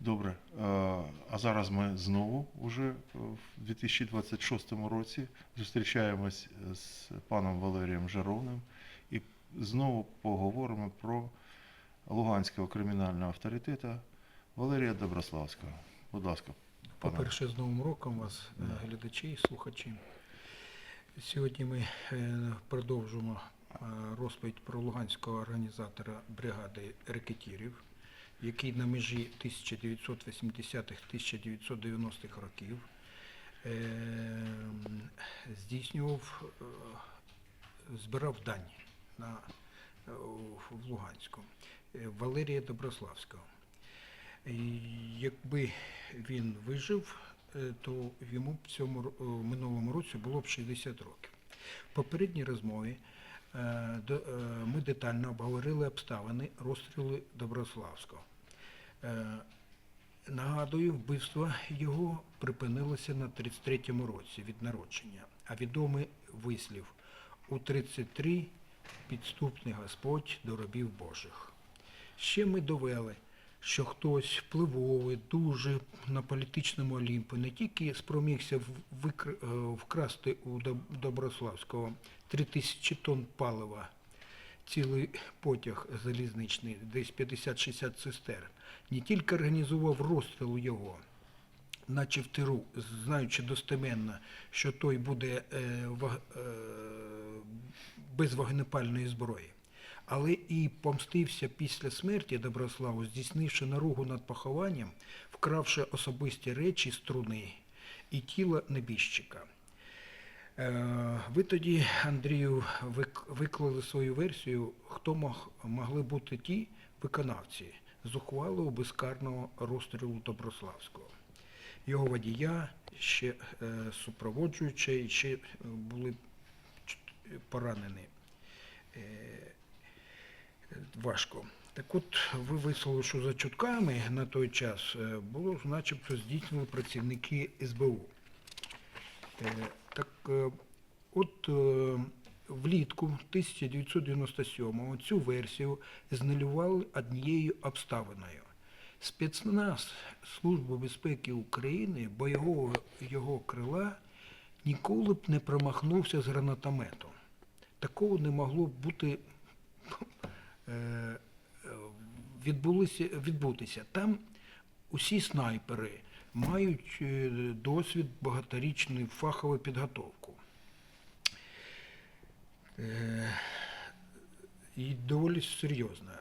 Добре. Е, А зараз ми знову уже в 2026 році зустрічаємось з паном Валерієм Жаровним і знову поговоримо про Луганського кримінального авторитета Валерія Доброславського. Будь ласка, пане. По-перше, з Новим роком вас, е, Да. глядачі і слухачі. Сьогодні ми е, продовжимо е, розповідь про луганського організатора бригади рекетірів, який на межі 1980-1990-х років е, здійснював, е, збирав дані на, е, в Луганську Валерія Доброславського. Якби він вижив, то йому в цьому минулому році було б 60 років. В попередній розмові ми детально обговорили обставини розстрілу Доброславського. Е, Нагадую, вбивство його припинилося на 33-му році від народження, а відомий вислів у 33 підступний Господь до робів Божих. Ще ми довели, що хтось впливовий, дуже на політичному олімпі. Не тільки спромігся е, вкрасти у Доб- Доброславського 3000 тонн палива, цілий потяг залізничний, десь 50-60 цистерн, не тільки організував розстріл його, наче в тиру, знаючи достеменно, що той буде е, е, без вогнепальної зброї, але і помстився після смерті Доброславу, здійснивши наругу над похованням, вкравши особисті речі з труни і тіло небіжчика. Е, Ви тоді, Андрію, вик- виклали свою версію, хто мог, могли бути ті виконавці зухвалого безкарного розстрілу Доброславського. Його водія, ще е, супроводжуючи, ще були поранені е, важко. Так от ви висловили, що за чутками на той час е, було начебто здійснили працівники СБУ. Е, Так е, от влітку 1997-го цю версію знелювали однією обставиною. Спецназ Служби безпеки України бойового його крила ніколи б не промахнувся з гранатометом. Такого не могло б бути відбутися. Там усі снайпери мають е, досвід, багаторічну фахову підготовку. Е, І доволі серйозна.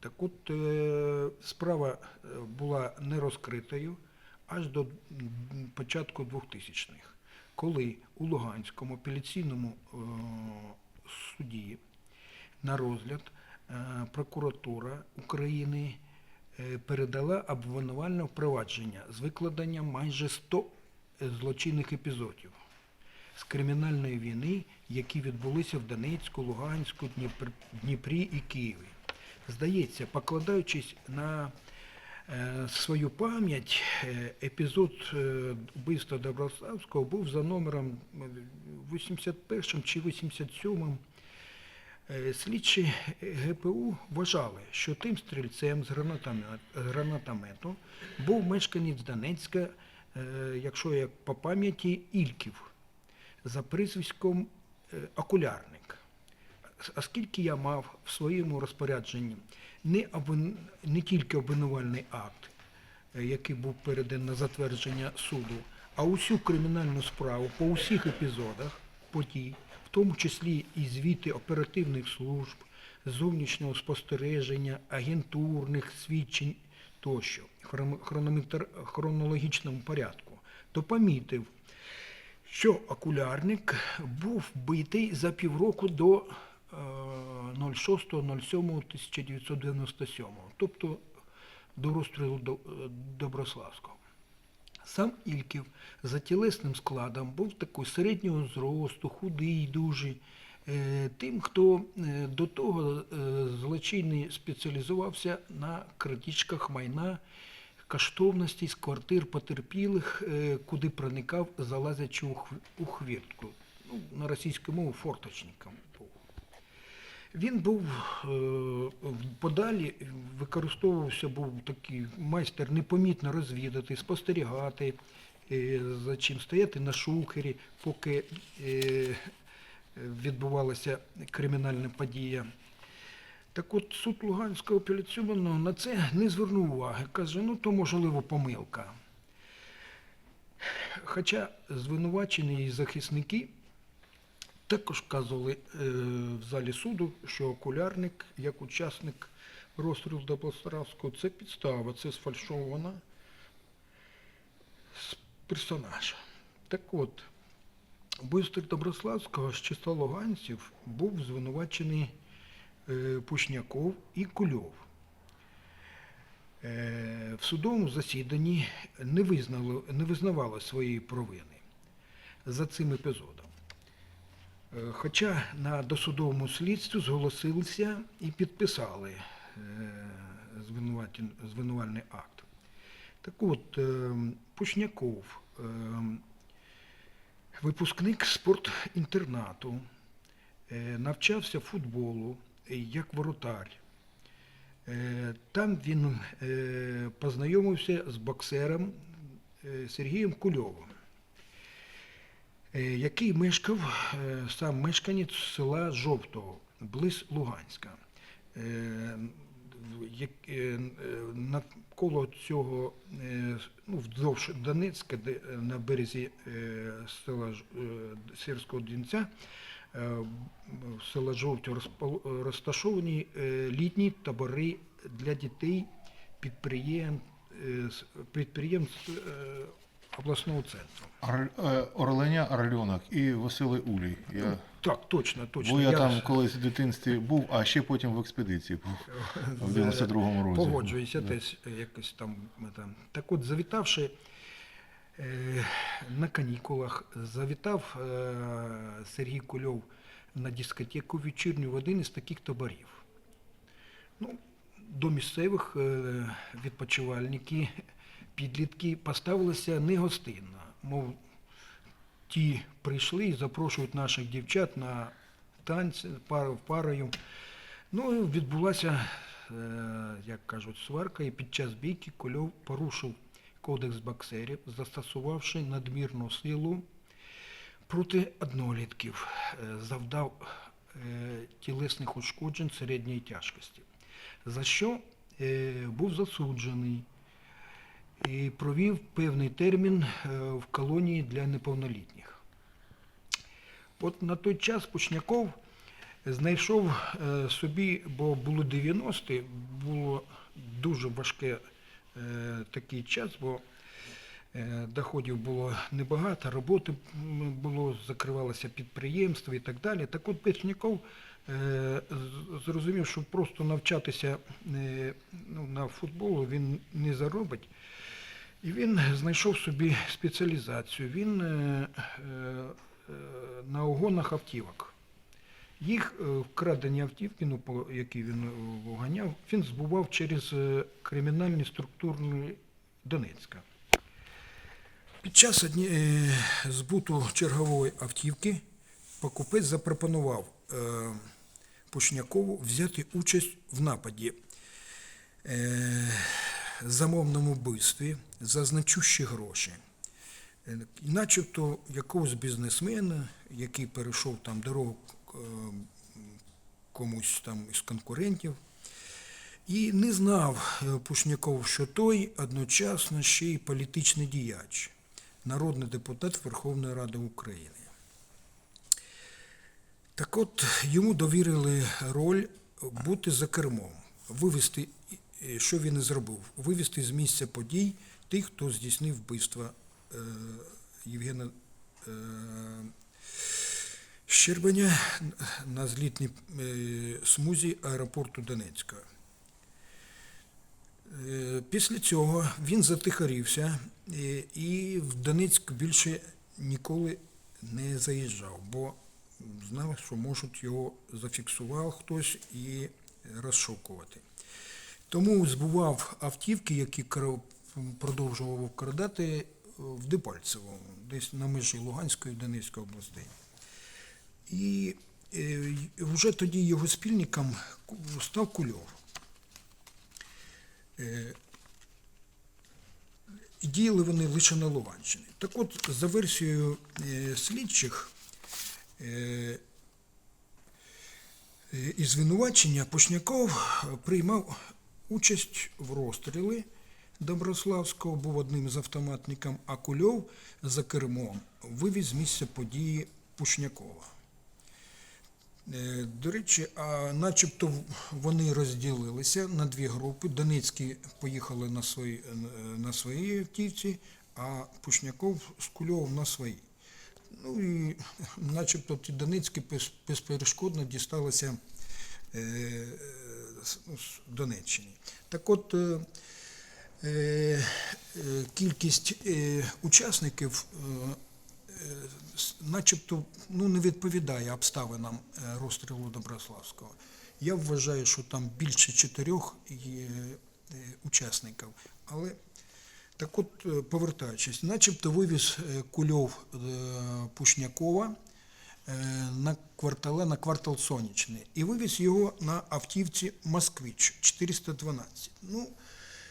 Так от е, справа е, була не розкритою аж до початку 2000-х, коли у Луганському апеляційному е, суді на розгляд е, прокуратура України е, передала обвинувальне впровадження з викладенням майже 100 злочинних епізодів з кримінальної війни, які відбулися в Донецьку, Луганську, Дніпр- Дніпрі і Києві. Здається, покладаючись на е, свою пам'ять, е, епізод е, вбивства Доброславського був за номером е, 81 чи 87 Е, Слідчі ГПУ вважали, що тим стрільцем з гранатомету був мешканець Донецька, е, якщо я по пам'яті, Ільків, за прізвиськом е, Окулярник. Оскільки я мав в своєму розпорядженні не, обвин... не тільки обвинувальний акт, е, який був переданий на затвердження суду, а усю кримінальну справу по усіх епізодах подій, в тому числі і звіти оперативних служб, зовнішнього спостереження, агентурних свідчень тощо в хронологічному порядку, то помітив, що окулярник був вбитий за півроку до е, 06.07.1997, тобто до розстрілу е, Доброславського. Сам Ільків за тілесним складом був такий середнього зросту, худий, дужий. Е, Тим, хто е, до того е, злочинний спеціалізувався на крадіжках майна, коштовностей з квартир потерпілих, е, куди проникав, залазячи у хвіртку. Ну, на російську мову форточником. Він був е, подалі, використовувався, був такий майстер непомітно розвідати, спостерігати, е, за чим стояти на шухері, поки е, відбувалася кримінальна подія. Так от суд Луганського апеляційного на це не звернув уваги. Каже, ну то можливо помилка. Хоча звинувачені і захисники також вказували е, в залі суду, що окулярник, як учасник розстрілу Доброславського, це підстава, це сфальшована с- персонаж. Так от, вбивстві Доброславського з числа луганців був звинувачений е, Пушняков і Кульов. Е, В судовому засіданні не, визнало, не визнавали своєї провини за цим епізодом. Е, Хоча на досудовому слідстві зголосилися і підписали е, звинувальний акт. Так от, е, Пушняков, випускник спортінтернату, навчався футболу як воротар. Там він познайомився з боксером Сергієм Кульовим, який мешкав е, сам мешканець села Жовтого, близ Луганська. Е, е, Навколо цього, е, ну, вздовж Донецька, де е, на березі е, села е, Сирського Дінця, е, села розпол- розташовані е, літні табори для дітей підприєм, е, підприємств е, обласного центру. Ор- е, Орленя Орльонок і Василий Улій. Я, Так, точно, точно. бо я, Я там колись в дитинстві був, а ще потім в експедиції був в 92-му році. Погоджуюся, Да. десь якось там. Так от, завітавши е, на канікулах, завітав е, Сергій Кульов на дискотеку вечірню в один із таких таборів. Ну, до місцевих е, відпочивальники, підлітки поставилися негостинно. Мов, ті прийшли і запрошують наших дівчат на танці пару парою. Ну, і відбулася, е, як кажуть, сварка, і під час бійки Кольов порушив кодекс боксерів, застосувавши надмірну силу проти однолітків, е, завдав е, тілесних ушкоджень середньої тяжкості, за що був засуджений і провів певний термін е, в колонії для неповнолітніх. От на той час Пушняков знайшов е, собі, бо було 90-ті, було дуже важке е, такий час, бо е, доходів було небагато, роботи було, закривалося підприємство і так далі. Так от Печняков е, зрозумів, що просто навчатися е, ну, на футболу він не заробить. І він знайшов собі спеціалізацію. Він е, е, е, на огонах автівок. Їх вкрадені автівки, ну, які він оганяв, він збував через кримінальні структури Донецька. Під час збуту чергової автівки покупець запропонував Пушнякову взяти участь в нападі замовному вбивстві за значущі гроші. Е, Начебто якогось бізнесмена, який перейшов там дорогу е, комусь там із конкурентів, і не знав е, Пушняков, що той одночасно ще й політичний діяч, народний депутат Верховної Ради України. Так от йому довірили роль бути за кермом, вивести, що він і зробив, вивести з місця подій тих, хто здійснив вбивство е, Євгена е, Щербаня на злітній е, смузі аеропорту Донецького. Е, Після цього він затихарівся е, і в Донецьк більше ніколи не заїжджав, бо знав, що можуть його зафіксував хтось і розшукувати. Тому збував автівки, які продовжував вкрадати в Дебальцево, десь на межі Луганської і Донецької областей. І е, вже тоді його спільником став Кульов. Е, діяли вони лише на Луганщині. Так от, за версією е, слідчих, е, е, і звинувачення Пушняков е, приймав участь в розстрілі Доброславського, був одним з автоматників, а Кульов за кермом вивіз з місця події Пушнякова. Е, До речі, а начебто вони розділилися на дві групи. Донецькі поїхали на свої, е, на своїй автівці, а Пушняков з Кульовим на своїй. Ну і начебто ті Донецькі безперешкодно дісталися е, Донеччині. Так от е, е, кількість е, учасників начебто ну, не відповідає обставинам розстрілу Доброславського. Я вважаю, що там більше чотирьох учасників. Але так от, повертаючись, начебто вивіз Кульов Пушнякова на квартале, на квартал Сонячний. І вивіз його на автівці Москвич 412. Ну,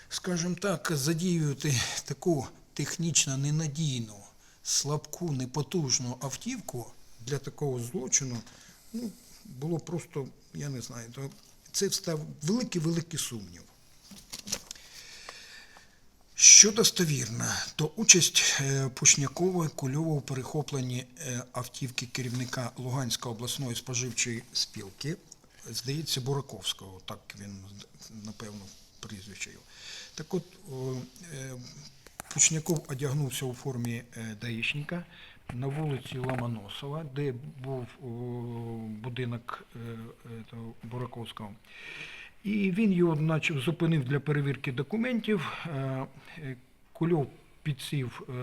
скажімо так, задіювати таку технічно ненадійну, слабку, непотужну автівку для такого злочину, ну, було просто, я не знаю, це став великий-великий сумнів. Що достовірно, то участь е, Пушнякової Кульова у перехопленні е, автівки керівника Луганської обласної споживчої спілки, здається, Бураковського, так він, напевно, прізвище його. Так от, е, Пушняков одягнувся у формі даїшника на вулиці Ломоносова, де був будинок Бураковського. І він його наче зупинив для перевірки документів. Е, Кульов підсів е,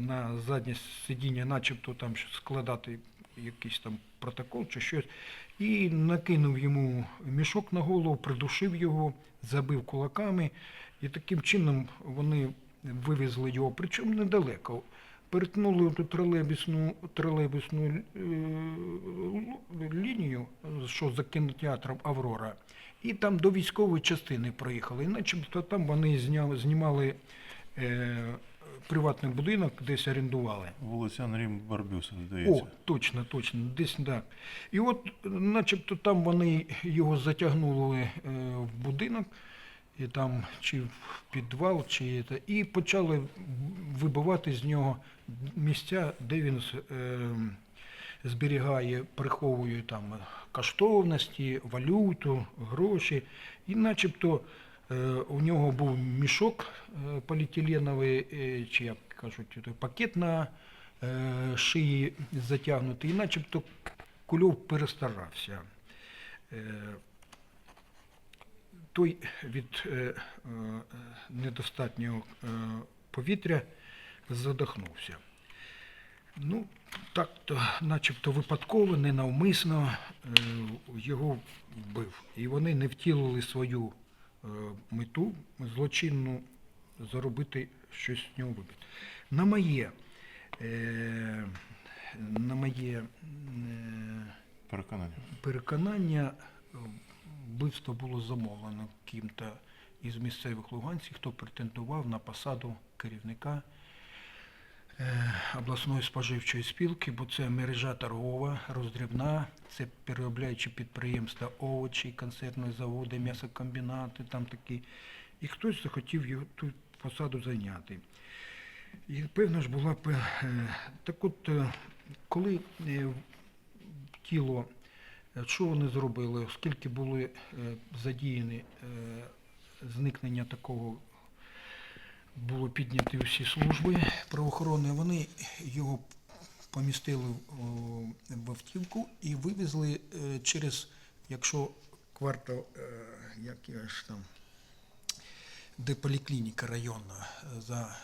на заднє сидіння, начебто там складати якийсь там протокол чи щось, і накинув йому мішок на голову, придушив його, забив кулаками, і таким чином вони вивезли його, причому недалеко. Перетнули ту тролейбусну, тролейбусну е, лінію, що за кінотеатром Аврора, і там до військової частини проїхали. І начебто там вони зняли, знімали е, приватний будинок, десь орендували. Вулиця Анрім Барбюса, здається. О, точно, точно, десь так. І от, начебто, там вони його затягнули е, в будинок, і там чи в підвал, чи це, і почали вибивати з нього місця, де він е, зберігає, приховує там коштовності, валюту, гроші. І начебто е, у нього був мішок е, поліетиленовий, е, чи як кажуть, пакет на е, шиї затягнутий, і начебто кульов перестарався. Е, той від е, е, недостатнього е, повітря задохнувся. Ну, так то, начебто випадково, ненавмисно його вбив. І вони не втілили свою мету злочинну заробити щось з нього вибити. На моє, на моє Переконання. переконання, вбивство було замовлено ким-то із місцевих луганців, хто претендував на посаду керівника е, обласної споживчої спілки, бо це мережа торгова, роздрібна, це переробляючі підприємства, овочі, консервні заводи, м'ясокомбінати, там такі. І хтось захотів його ту посаду зайняти. І певно ж була е, так от, е, коли тіло, що вони зробили, оскільки були е, задіяні е, зникнення такого, було підняті всі служби правоохоронні, вони його помістили в- автівку і вивезли е, через, якщо квартал, як я ж там, де поліклініка районна за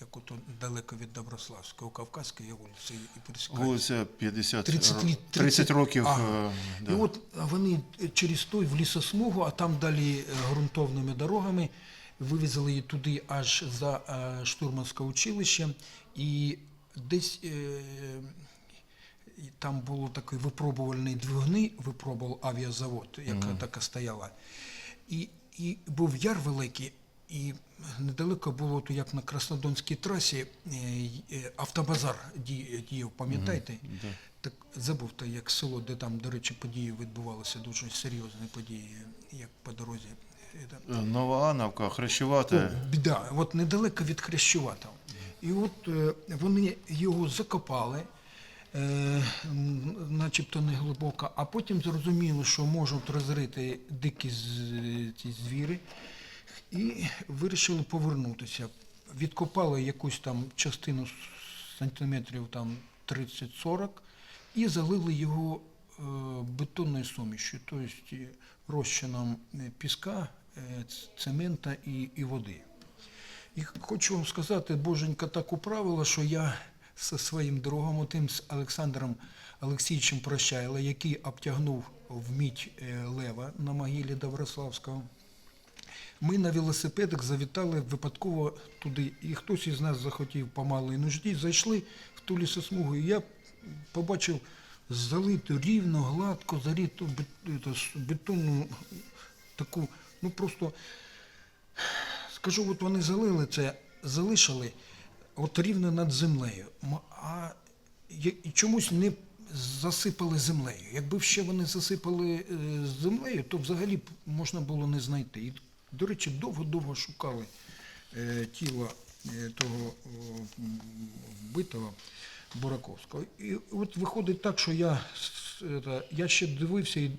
як ото далеко від Доброславського, Кавказської вулиці і пересікають. Вулиця 50, 30 ро- літ- 30 років. Ага. е, да. І от вони через той в лісосмугу, а там далі е, ґрунтовними дорогами вивезли її туди аж за е, штурманське училище. І десь е, там було такий випробувальний двигуни, випробував авіазавод, яка Мгм. така стояла. І, і був яр великий, і недалеко було, то як на Краснодонській трасі, е, е, автобазар ді- діяв, пам'ятаєте? Да. Так забув то, як село, де там, до речі, події відбувалися, дуже серйозні події, як по дорозі. Е, там, Новоановка, Хрещувате. о, біда, от недалеко від Хрещуватого. І от вони його закопали, начебто не глибоко, а потім зрозуміли, що можуть розрити дикі ці звіри, і вирішили повернутися. Відкопали якусь там частину сантиметрів там 30-40 і залили його е, бетонною сумішю, тобто розчином е, піска, е, цемента і, і води. І хочу вам сказати, Боженька так управила, що я зі своїм другом, тим з Олександром Олексійовичем Прощайло, який обтягнув в мідь лева на могилі Доброславського. Ми на велосипедах завітали випадково туди, і хтось із нас захотів по малій нужді, зайшли в ту лісосмугу, і я побачив залиту рівно, гладко, заріту бет- бетонну таку, ну просто скажу, от вони залили це, залишили от рівно над землею. А чомусь не засипали землею. Якби ще вони засипали е, землею, то взагалі б можна було не знайти. До речі, довго-довго шукали е, тіло е, того о, м, вбитого Бураковського. І от виходить так, що я, это, я ще дивився і,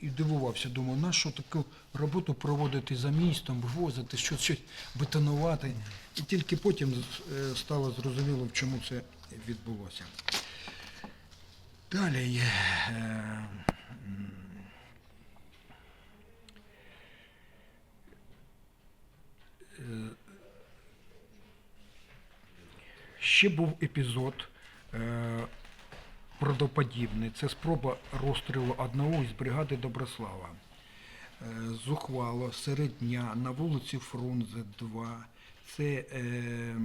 і, дивувався. Думаю, на що таку роботу проводити за містом, вивозити, щось, щось бетонувати. І тільки потім е, стало зрозуміло, в чому це відбулося. Далі є. е, м, е, Ще був епізод е, правдоподібний. Це спроба розстрілу одного із бригади Доброслава. Е, зухвало серед дня на вулиці Фрунзе 2. Це е,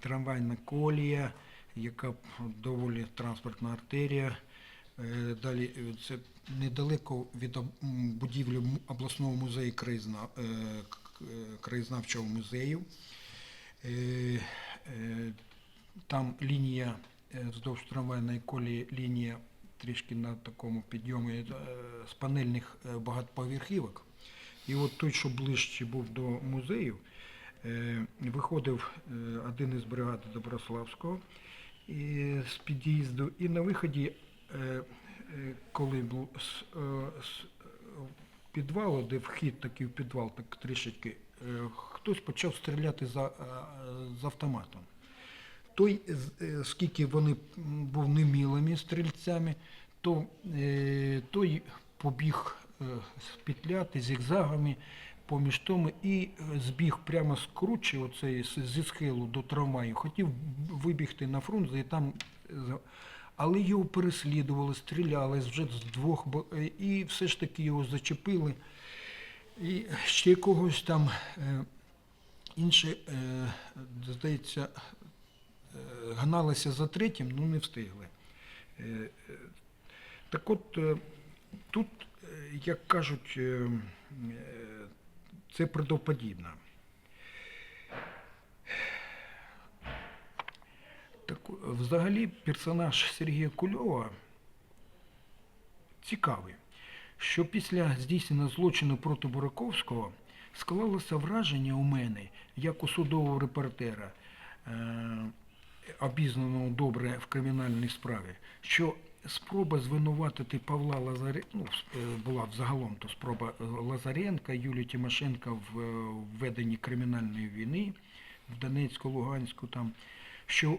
трамвайна колія, яка доволі транспортна артерія. Е, Далі е, це недалеко від будівлі обласного музею краєзна, е, краєзнавчого музею. Е, е, Там лінія е, вздовж трамвайної колії лінія трішки на такому підйомі е, з панельних е, багатоповерхівок. І от той, що ближче був до музею, е, виходив е, один із бригад Доброславського з під'їзду, і на виході, е, е, коли був е, підвалу, де вхід такий в підвал, так трішечки, е, хтось почав стріляти за, е, з автоматом. Той, е, скільки вони був немілими стрільцями, то той побіг спетляти зігзагами поміж тому і збіг прямо з кручі, оцеї, з- зі схилу до трамваю. Хотів вибігти на фрунзе і там. Але його переслідували, стріляли вже з двох бо- е, і все ж таки його зачепили. І ще когось там е, інші, е, здається, гналися за третім, ну не встигли. Так от тут, як кажуть, це правдоподібно. Так, е, взагалі, персонаж Сергія Кульова цікавий, що після здійснення злочину проти Бураковського склалося враження у мене, як у судового репортера, е, обізнаного добре в кримінальній справі, що спроба звинуватити Павла Лазаренка, ну, е, була взагалом то спроба е, Лазаренка, Юлії Тимошенка в введенні кримінальної війни в Донецьку, Луганську, там, що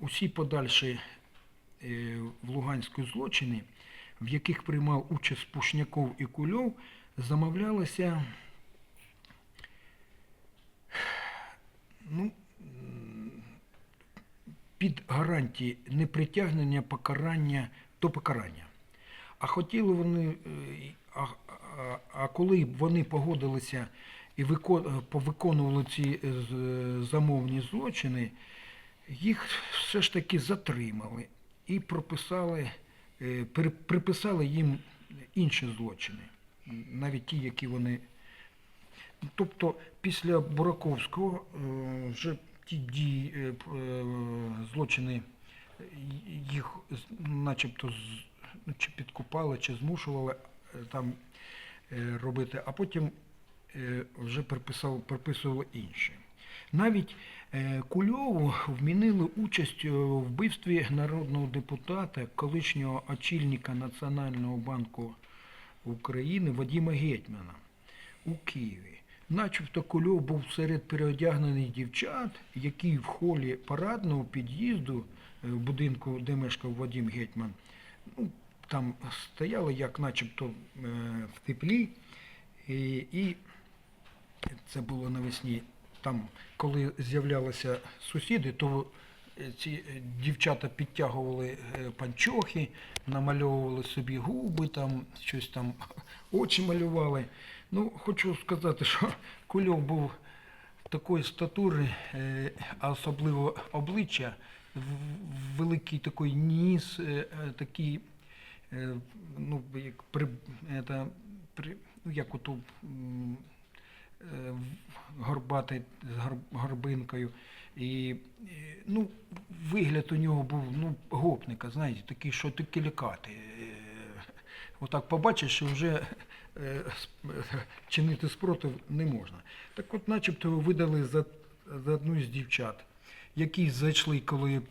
усі подальші е, в Луганську злочини, в яких приймав участь Пушняков і Кульов, замовлялися ну, під гарантії непритягнення покарання до покарання. А хотіли вони, е, а, а, а коли вони погодилися і вико- повиконували ці е, замовні злочини, їх все ж таки затримали. і прописали, е, приписали їм інші злочини, навіть ті, які вони. Тобто після Бураковського е, вже ті дії, е, е, злочини е, їх начебто чи підкупали, чи змушували е, там е, робити, а потім е, вже приписав, приписували інші. Навіть е, Кульову вмінили участь е, в вбивстві народного депутата, колишнього очільника Національного банку України Вадима Гетьмана у Києві. Начебто Кульов був серед переодягнених дівчат, які в холі парадного під'їзду е, в будинку, де мешкав Вадим Гетьман, ну, там стояли як начебто е, в теплі, і, і це було навесні. Там, коли з'являлися сусіди, то е, ці е, дівчата підтягували е, панчохи, намальовували собі губи, там щось там очі малювали. Ну, хочу сказати, що Кульов був такої статури, а особливо обличчя, великий такий ніс, такий, ну, як при, это, при, ну, як ото горбатий з гор- горбинкою. І, е, ну, вигляд у нього був ну, гопника, знаєте, такий, що таки лякати. Е, Отак побачиш, що вже е, е, чинити спротив не можна. Так от, начебто, видали за, за одну з дівчат, які зайшли, коли е,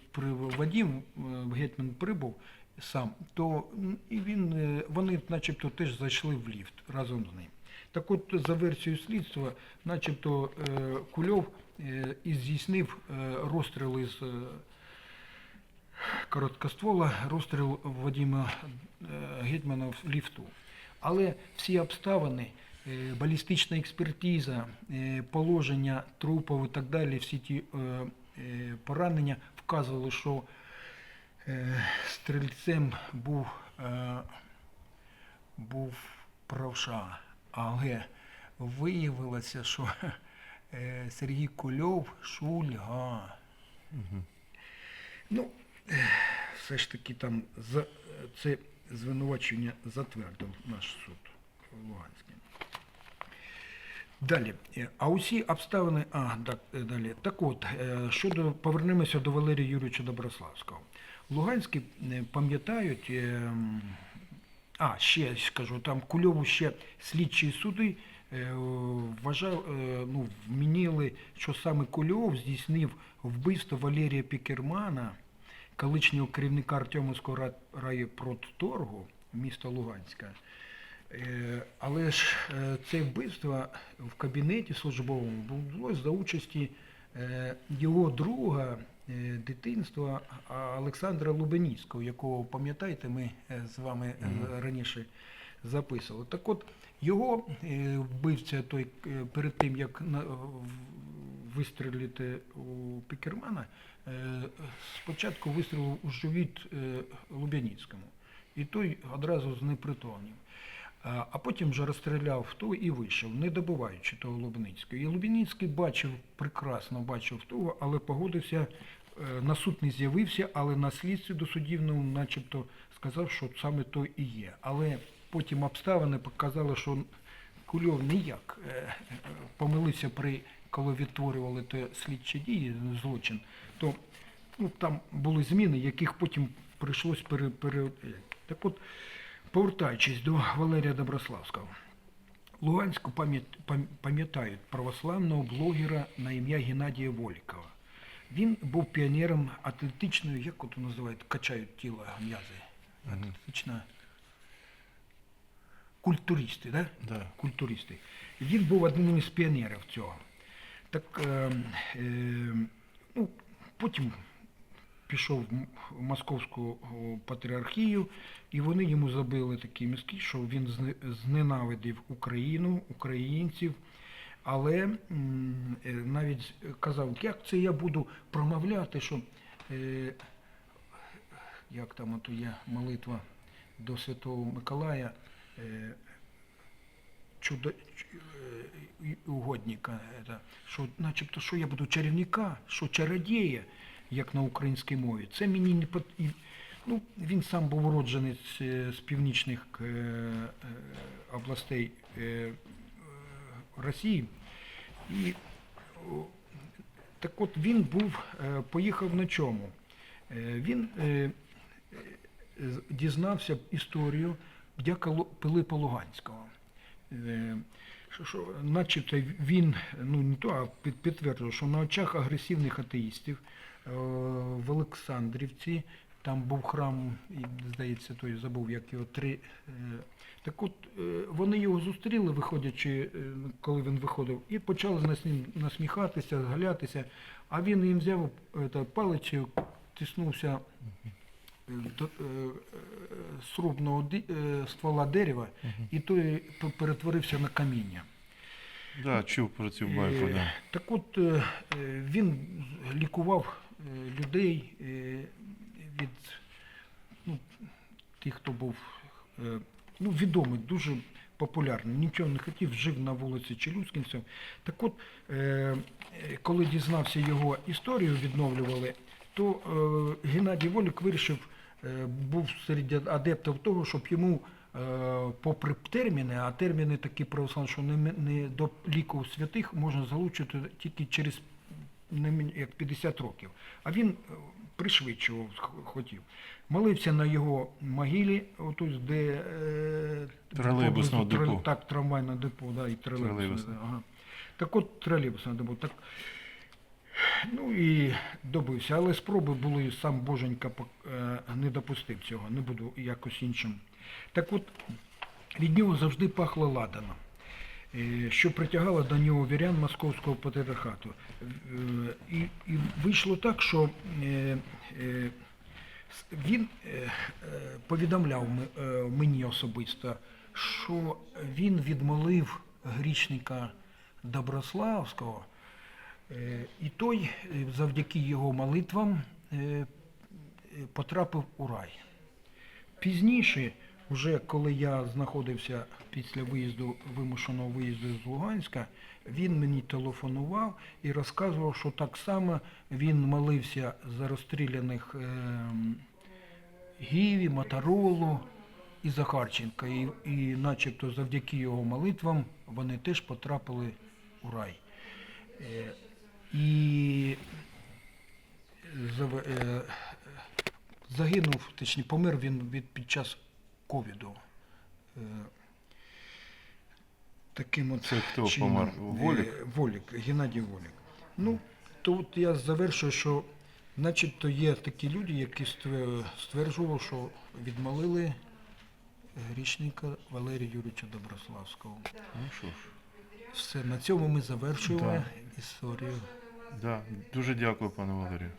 Гетьман прибув сам, то і він, е, вони начебто теж зайшли в ліфт разом з ним. Так от, за версією слідства, начебто е, Кульов е, і здійснив е, розстріли з е, короткоствола, розстріл Вадима Гетьмана в ліфту. Але всі обставини, балістична експертиза, положення трупів і так далі, всі ті поранення вказували, що стрільцем був, був правша. Але виявилося, що е, Сергій Кульов шульга. Ну, е, все ж таки там за, це звинувачення затвердив наш суд Луганський. Далі. Е, А усі обставини. А, так, е, далі. Так от, е, щодо повернемося до Валерія Юрійовича Доброславського. Луганські е, пам'ятають. А, ще скажу, там Кульову ще слідчі суди е, вважав, е, ну, вмінили, що саме Кульов здійснив вбивство Валерія Пікермана, колишнього керівника Артемовського ра- райпродторгу міста Луганська. Е, Але ж це вбивство в кабінеті службовому було за участі його друга дитинства Олександра Лубеніцького, якого, пам'ятаєте, ми е, з вами е, раніше записували. Так от його е, вбивця той е, перед тим, як вистрілити у Пікермана, е, спочатку вистрілив у живіт е, Лубяніцькому. І той одразу знепритомнів. А потім вже розстріляв того і вийшов, не добиваючи того Лубяницького. І Лубяницький бачив, прекрасно бачив того, але погодився, е, на суд не з'явився, але на слідстві досудівному начебто сказав, що саме то і є. Але потім обставини показали, що Кульов ніяк е, е, помилився при коли відтворювали те слідчі дії, злочин, то ну, там були зміни, яких потім прийшлось пере, пере... Так от, повертаючись до Валерія Доброславського. Луганську пам'ятають православного блогера на ім'я Геннадія Волікова. Він був піонером атлетичної, як от називають, качають тіло м'язи. Атлетична культуристи, да? Да. культуристи. Він був одним із піонерів цього. Так е, е, ну, потім пішов в Московську патріархію, і вони йому забили такі мізки, що він зне- зненавидів Україну, українців. Але е, навіть казав, як це я буду промовляти, що е, як там ото є молитва до Святого Миколая, е, чудо, угодника, що начебто, що я буду чарівника, що чародія, як на українській мові. Це мені не пот... і Ну, він сам був уродженець е, з північних е, е, областей Росії. І так от він був, поїхав на чому? Він дізнався історію дяка Пилипа Луганського. Що, начебто він ну не то, а підтверджував, що на очах агресивних атеїстів в Олександрівці там був храм, і, здається, той забув, як його три. е, Так от е, вони його зустріли, виходячи, е, коли він виходив, і почали над ним насміхатися, галятися. А він їм взяв е, та, тиснувся е, до е, е, срубного е, ствола дерева, і той перетворився на каміння. Да, чув про цю байку, Е, да. Так от е, е, він лікував е, людей е, від ну, тих, хто був е, ну, відомий, дуже популярний, нічого не хотів, жив на вулиці Челюскінців. Так от, е, е, коли дізнався його історію, відновлювали, то е, Геннадій Волік вирішив, е, був серед адептів того, щоб йому е, попри терміни, а терміни такі православні, що не, не до ліку святих можна залучити тільки через не як 50 років. А він е, пришвидшував, хотів. Молився на його могилі, отут, де е, Тролейбусного депо. Так, трамвайне депо, да, і тролейбусне. Ага. Так от тролейбусне депо. Так, ну і добився, але спроби були, сам Боженька е, не допустив цього, не буду якось іншим. Так от, від нього завжди пахло ладаном, що притягало до нього вірян московського патріархату. Е, І, і вийшло так, що е, е, він е, е, повідомляв е, мені особисто, що він відмолив грішника Доброславського, е, і той е, завдяки його молитвам е, е, потрапив у рай. Пізніше, вже коли я знаходився після виїзду, вимушеного виїзду з Луганська, він мені телефонував і розказував, що так само він молився за розстріляних ем, Гіві, Моторолу і Захарченка. І, і начебто завдяки його молитвам вони теж потрапили у рай. Е, і е, загинув, точніше, помер він від, під час ковіду. Е, Таким от Це хто чином. помер? Волік? Е, Волік, Геннадій Волік. Ну, то от я завершую, що начебто є такі люди, які стверджували, що відмолили грішника Валерія Юрійовича Доброславського. Ну що ж, Все, на цьому ми завершуємо Да. історію. да. дуже дякую, пане Валерію.